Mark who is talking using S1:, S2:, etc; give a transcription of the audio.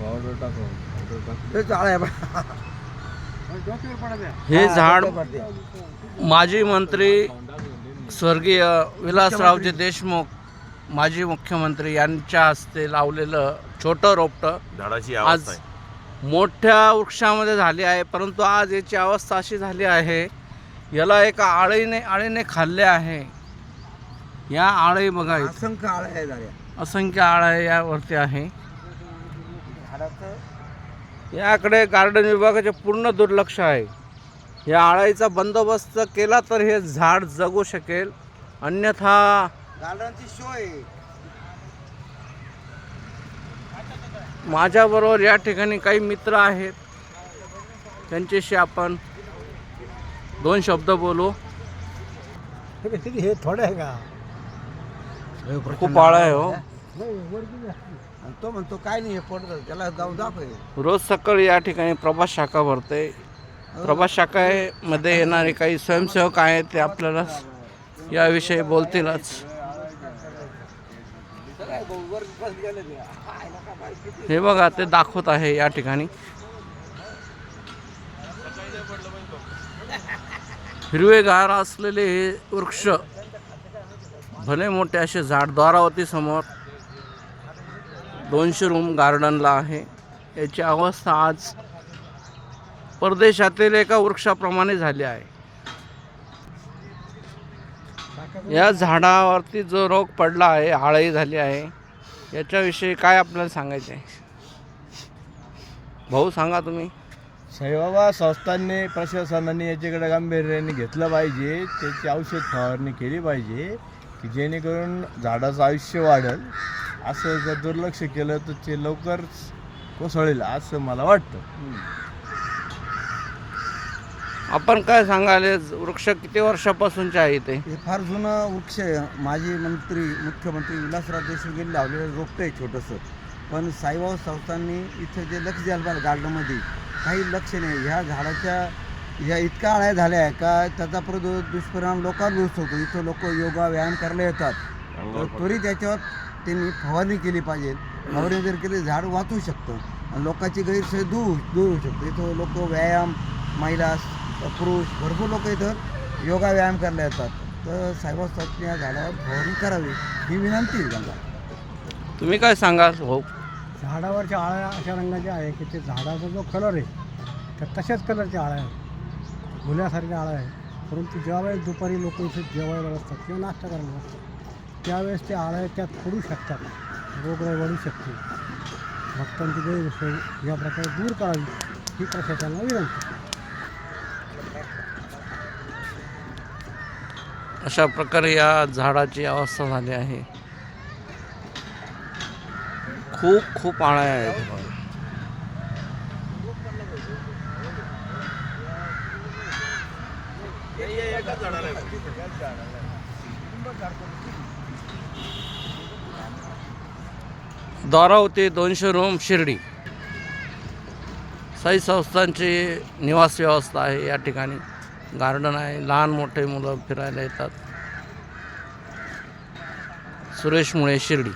S1: Powder टाकून powder टाकून
S2: ते झाड आहे बा.
S3: हे झाड. माजी मंत्री स्वर्गीय विलासरावजी देशमुख माजी मुख्यमंत्री यांच्या हस्ते लावलेलं छोटं रोपटं
S4: झाडाची
S3: आज
S4: अवस्था आहे
S3: मोठ्या वृक्षामध्ये झाली आहे परंतु आज याची अवस्था अशी झाली आहे याला एका आळीने आळीने खाल्ले आहे या आळी बघा इथे.
S2: असंख्य आळ आहे
S3: असंख्य आळ्या यावरती आहे
S2: झाडाचं?
S3: याकडे गार्डन विभागाचे पूर्ण दुर्लक्ष आहे. या आळाईचा बंदोबस्त केला तर हे झाड जगू शकेल. अन्यथा
S2: गार्डनची सोय.
S3: माझ्याबरोबर या ठिकाणी काही मित्र आहेत. त्यांच्याशी आपण दोन शब्द बोलू.
S1: हे थोडं आहे का?
S3: खूप आळा आहे हो.
S2: आणि तो म्हणतो काय नाही हे पडतं त्याला जाऊन दाखव
S3: रोज सकाळी या ठिकाणी प्रभास शाखा भरते. प्रभास शाखामध्ये येणारे काही स्वयंसेवक आहेत ते आपल्याला याविषयी बोलतीलच. हे बघा ते दाखवत आहे या ठिकाणी. हिरवेगार असलेले हे वृक्ष भले मोठे असे झाड द्वारावती समोर दोनशे रूम गार्डनला आहे. याची अवस्था आज परदेशातील एका वृक्षाप्रमाणे झाली आहे. या झाडावरती जो रोग पडला आहे आळही झाली आहे याच्याविषयी काय आपल्याला सांगायचं आहे भाऊ सांगा तुम्ही.
S1: साईबाबा संस्थांनी प्रशासनाने याच्याकडे गांभीर्याने घेतलं पाहिजे. त्याची औषध फवारणी केली पाहिजे की जेणेकरून झाडाचं आयुष्य वाढेल. असं जर दुर्लक्ष केलं तर ते लवकर कोसळेल असं मला वाटतं.
S3: आपण काय सांगाल वृक्ष किती वर्षापासूनचे आहे ते
S2: हे फार जुनं वृक्ष आहे. माजी मंत्री मुख्यमंत्री विलासराव देशमुख यांनी लावलेलं रोपटं आहे छोटंसं. पण साईबाबा संस्थांनी इथं जे लक्ष द्यायला पाहिजे गार्डनमध्ये काही लक्ष नाही. ह्या झाडाच्या ह्या इतक्या आळ्या झाल्या आहे का त्याचा परत दुष्परिणाम लोकांवर होत. होतो इथं लोक योगा व्यायाम करायला येतात. तर त्वरित याच्यावर त्यांनी फवारणी केली पाहिजे. फवारणी जर केली झाड वाचू शकतं. आणि लोकांची गैरसोय दूर दूर होऊ शकतो. इथं लोक व्यायाम महिला पुरुष भरपूर लोक इथं योगा व्यायाम करायला येतात. तर साहेब संस्थेने या झाडावर फवारणी करावी ही विनंती आहे त्यांना.
S3: तुम्ही काय सांगाल? भाऊ
S5: झाडावरच्या आळ्या अशा रंगाच्या आहे की ते झाडाचा जो कलर आहे त्या तशाच कलरच्या आळ्या आहेत. गुन्ह्यासारख्या आळ्या आहे परंतु ज्यावेळेस दुपारी लोक इथे जेवायला बसतात किंवा नाश्ता करायला बसतात त्यावेळेस त्या आळ्या त्या फोडू शकतात. रोगराई वाढू शकते भक्तांची गैरसोय या प्रकारे दूर करावी ही प्रशासनाला विनंती.
S3: अशा प्रकारे या झाडाची अवस्था झाली आहे. खूप खूप आळ्या आहेत द्वारावती दोनशे रूम शिर्डी. साई संस्थांची निवास व्यवस्था आहे या ठिकाणी. गार्डन आहे लहान मोठे मुलं फिरायला येतात. सुरेश मुळे शिर्डी.